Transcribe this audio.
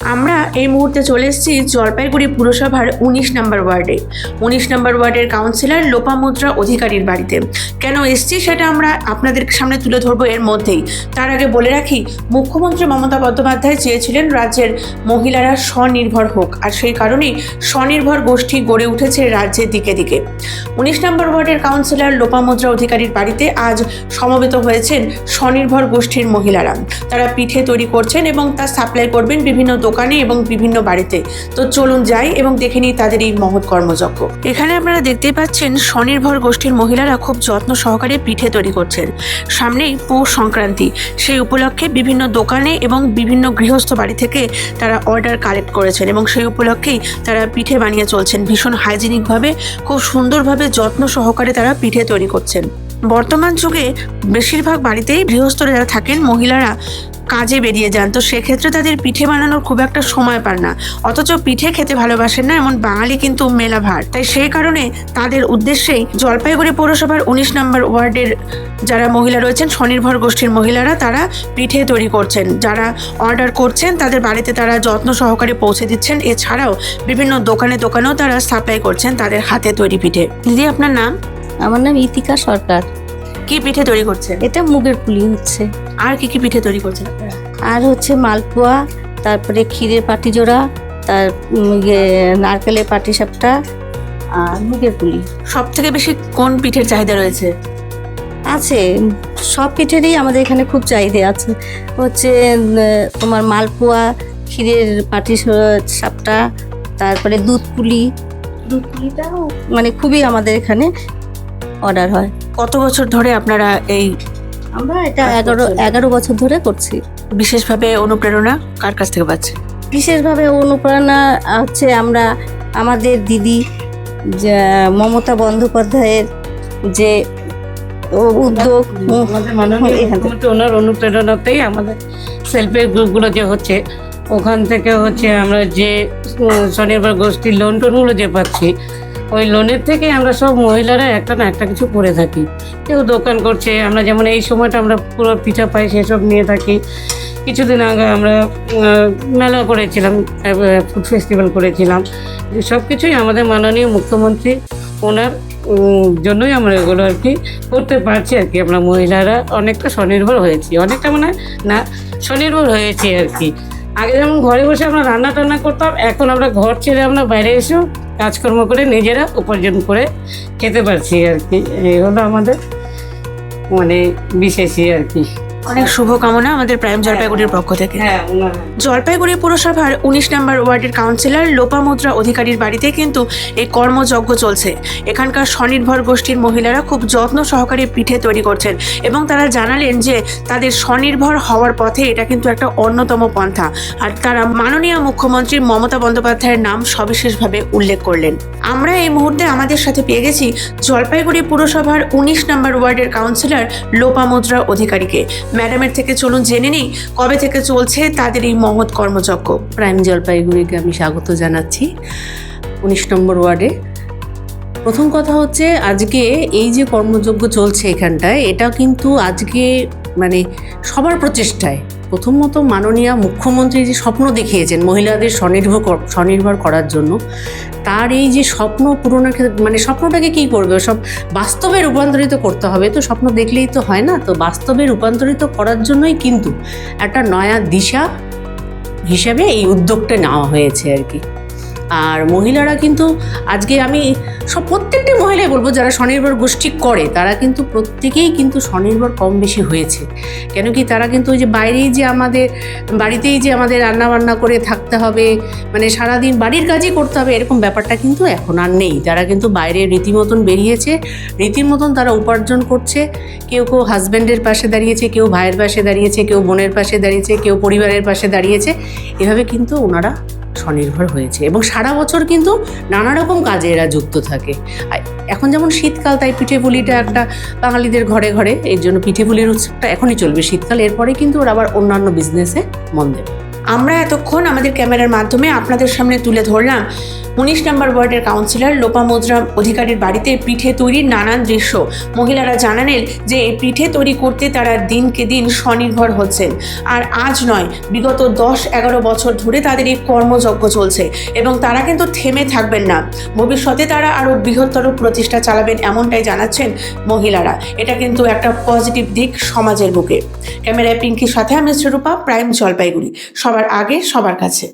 আমরা এই মুহূর্তে চলে এসেছি জলপাইগুড়ি পুরসভার উনিশ নম্বর ওয়ার্ডে। উনিশ নম্বর ওয়ার্ডের কাউন্সিলর লোপামুদ্রা অধিকারীর বাড়িতে। কেন এসেছি সেটা আমরা আপনাদের সামনে তুলে ধরবো এর মধ্যেই। তার আগে বলে রাখি, মুখ্যমন্ত্রী মমতা বন্দ্যোপাধ্যায় চেয়েছিলেন রাজ্যের মহিলারা স্বনির্ভর হোক, আর সেই কারণেই স্বনির্ভর গোষ্ঠী গড়ে উঠেছে রাজ্যের দিকে দিকে। উনিশ নম্বর ওয়ার্ডের কাউন্সিলর লোপামুদ্রা অধিকারীর বাড়িতে আজ সমবেত হয়েছেন স্বনির্ভর গোষ্ঠীর মহিলারা। তারা পিঠে তৈরি করছেন এবং তা সাপ্লাই করবেন বিভিন্ন দোকানে এবং বিভিন্ন বাড়িতে। তো চলুন যাই এবং দেখে নিই তাদের এই মহৎ কর্মযজ্ঞ। এখানে আপনারা দেখতে পাচ্ছেন স্বনির্ভর গোষ্ঠীর মহিলারা খুব যত্ন সহকারে পিঠে তৈরি করছেন। সামনেই পৌষ সংক্রান্তি। সেই উপলক্ষে বিভিন্ন দোকানে এবং বিভিন্ন গৃহস্থ বাড়ি থেকে তারা অর্ডার কালেক্ট করেছেন এবং সেই উপলক্ষেই তারা পিঠে বানিয়ে চলছেন। ভীষণ হাইজিনিকভাবে খুব সুন্দরভাবে যত্ন সহকারে তারা পিঠে তৈরি করছেন। বর্তমান যুগে বেশিরভাগ বাড়িতেই গৃহস্থরা যারা থাকেন, মহিলারা কাজে বেরিয়ে যান। তো সেক্ষেত্রে তাদের পিঠে বানানোর খুব একটা সময় পান না। অথচ পিঠে খেতে ভালোবাসেন না, এমন বাঙালি কিন্তু মেলা ভার। তাই সেই কারণে তাদের উদ্দেশ্যেই জলপাইগুড়ি পৌরসভার উনিশ নম্বর ওয়ার্ডের যারা মহিলা রয়েছেন, স্বনির্ভর গোষ্ঠীর মহিলারা, তারা পিঠে তৈরি করছেন। যারা অর্ডার করছেন, তাদের বাড়িতে তারা যত্ন সহকারে পৌঁছে দিচ্ছেন। এছাড়াও বিভিন্ন দোকানে দোকানেও তারা সাপ্লাই করছেন তাদের হাতে তৈরি পিঠে। দিদি, আপনার নাম? আমার নাম ইতিকা সরকার। কি পিঠে তৈরি করছেন এটা মুগের পুলি হচ্ছে। আর কি কি পিঠে তৈরি করছেন আপনারা? আর হচ্ছে মালপোয়া তারপরে ক্ষীরের পাটিজোড়া তার উম, ইয়ে, নারকেলের পাটিসাপটা আর মুগের পুলি। সব থেকে বেশি কোন পিঠের চাহিদা রয়েছে? আছে সব পিঠেরই আমাদের এখানে খুব চাহিদা আছে। হচ্ছে তোমার মালপোয়া ক্ষীরের পাটি সাপটা তারপরে দুধ পুলি। দুধ পুলিটাও? মানে খুবই আমাদের এখানে অর্ডার হয়। কত বছর ধরে আপনারা এই আমরা এটা এগারো এগারো বছর ধরে করছি। বিশেষভাবে অনুপ্রেরণা কার কাছ থেকে পাচ্ছেন বিশেষভাবে অনুপ্রেরণা হচ্ছে আমরা আমাদের দিদি যে মমতা বন্দ্যোপাধ্যায়ের যে উদ্যোগ ওনার অনুপ্রেরণাতেই আমাদের সেলফ হেল্প গ্রুপগুলো যে হচ্ছে ওখান থেকে হচ্ছে আমরা যে স্বনির্ভর গোষ্ঠীর লোন টোনগুলো যে পাচ্ছি ওই লোনের থেকে আমরা সব মহিলারা একটা না একটা কিছু করে থাকি। কেউ দোকান করছে, আমরা যেমন এই সময়টা আমরা পুরো পিঠা পাই সেসব নিয়ে থাকি। কিছুদিন আগে আমরা মেলা করেছিলাম ফুড ফেস্টিভ্যাল করেছিলাম। সব কিছুই আমাদের মাননীয় মুখ্যমন্ত্রী ওনার জন্যই আমরা এগুলো আর কি করতে পারছি আর কি। আমরা মহিলারা অনেকটা স্বনির্ভর হয়েছি। অনেকটা মানে না, স্বনির্ভর হয়েছি আর কি। আগে যেমন ঘরে বসে আমরা রান্না টান্না করতাম, এখন আমরা ঘর ছেড়ে আমরা বাইরে এসেও কাজকর্ম করে নিজেরা উপার্জন করে খেতে পারছি আর কি। এই হলো আমাদের মানে বিশেষই আর কি। অনেক শুভকামনা আমাদের প্রাইম জলপাইগুড়ির পক্ষ থেকে। হ্যাঁ জলপাইগুড়ি পুরসভার উনিশ নম্বর ওয়ার্ডের কাউন্সিলর লোপামুদ্রা অধিকারীর বাড়িতে কিন্তু এই কর্মযজ্ঞ চলছে। এখানকার স্বনির্ভর গোষ্ঠীর মহিলারা খুব যত্ন সহকারে পিঠে তৈরি করছেন এবং তারা জানালেন যে তাদের স্বনির্ভর হওয়ার পথে এটা কিন্তু একটা অন্যতম পন্থা। আর তারা মাননীয় মুখ্যমন্ত্রী মমতা বন্দ্যোপাধ্যায়ের নাম সবিশেষভাবে উল্লেখ করলেন। আমরা এই মুহূর্তে আমাদের সাথে পেয়ে গেছি জলপাইগুড়ি পুরসভার উনিশ নম্বর ওয়ার্ডের কাউন্সিলর লোপামুদ্রা অধিকারীকে। ম্যাডামের থেকে চলুন জেনে নিই কবে থেকে চলছে তাদের এই মহৎ কর্মযজ্ঞ। প্রাইম জলপাইগুড়িকে আমি স্বাগত জানাচ্ছি উনিশ নম্বর ওয়ার্ডে। প্রথম কথা হচ্ছে আজকে এই যে কর্মযজ্ঞ চলছে এখানটায়, এটা কিন্তু আজকে মানে সবার প্রচেষ্টায়। প্রথমত মাননীয় মুখ্যমন্ত্রী যে স্বপ্ন দেখিয়েছেন মহিলাদের স্বনির্ভর স্বনির্ভর করার জন্য, তার এই যে স্বপ্ন পূরণের ক্ষেত্রে মানে স্বপ্নটাকে কী করবে? সব বাস্তবে রূপান্তরিত করতে হবে, তো স্বপ্ন দেখলেই তো হয় না? তো বাস্তবে রূপান্তরিত করার জন্যই কিন্তু একটা নয়া দিশা হিসাবে এই উদ্যোগটা নেওয়া হয়েছে আর কি। আর মহিলারা কিন্তু আজকে আমি সব প্রত্যেকটি মহিলাই বলব, যারা স্বনির্ভর গোষ্ঠী করে, তারা কিন্তু প্রত্যেকেই কিন্তু স্বনির্ভর কম বেশি হয়েছে। কেন কি তারা কিন্তু ওই যে বাইরেই যে আমাদের, বাড়িতেই যে আমাদের রান্না বান্না করে থাকতে হবে মানে সারাদিন বাড়ির কাজই করতে হবে, এরকম ব্যাপারটা কিন্তু এখন আর নেই। তারা কিন্তু বাইরে রীতিমতন বেরিয়েছে, রীতিমতন তারা উপার্জন করছে। কেউ কেউ হাজব্যান্ডের পাশে দাঁড়িয়েছে, কেউ ভাইয়ের পাশে দাঁড়িয়েছে, কেউ বোনের পাশে দাঁড়িয়েছে, কেউ পরিবারের পাশে দাঁড়িয়েছে। এভাবে কিন্তু ওনারা স্বনির্ভর হয়েছে এবং সারা বছর কিন্তু নানা রকম কাজে এরা যুক্ত থাকে। এখন যেমন শীতকাল, তাই পিঠে পুলিটা একটা বাঙালিদের ঘরে ঘরে, এর জন্য পিঠে পুলির উৎসবটা এখনই চলবে শীতকাল। এরপরে কিন্তু ওরা আবার অন্যান্য বিজনেসে মন দেবে। আমরা এতক্ষণ আমাদের ক্যামেরার মাধ্যমে আপনাদের সামনে তুলে ধরলাম উনিশ নম্বর ওয়ার্ডের কাউন্সিলর লোপা লোপামুদ্রা অধিকারীর বাড়িতে পিঠে তৈরির নানান দৃশ্য। মহিলারা জানালেন যে, এই পিঠে তৈরি করতে তারা দিনকে দিন স্বনির্ভর হচ্ছেন। আর আজ নয়, বিগত দশ এগারো বছর ধরে তাদের এই কর্মযজ্ঞ চলছে এবং তারা কিন্তু থেমে থাকবেন না। ভবিষ্যতে তারা আরও বৃহত্তর প্রচেষ্টা চালাবেন এমনটাই জানাচ্ছেন মহিলারা। এটা কিন্তু একটা পজিটিভ দিক সমাজের বুকে। ক্যামেরায় পিঙ্কির সাথে আমি শ্রীরূপা প্রাইম জলপাইগুড়ি। সবার আগে সবার কাছে।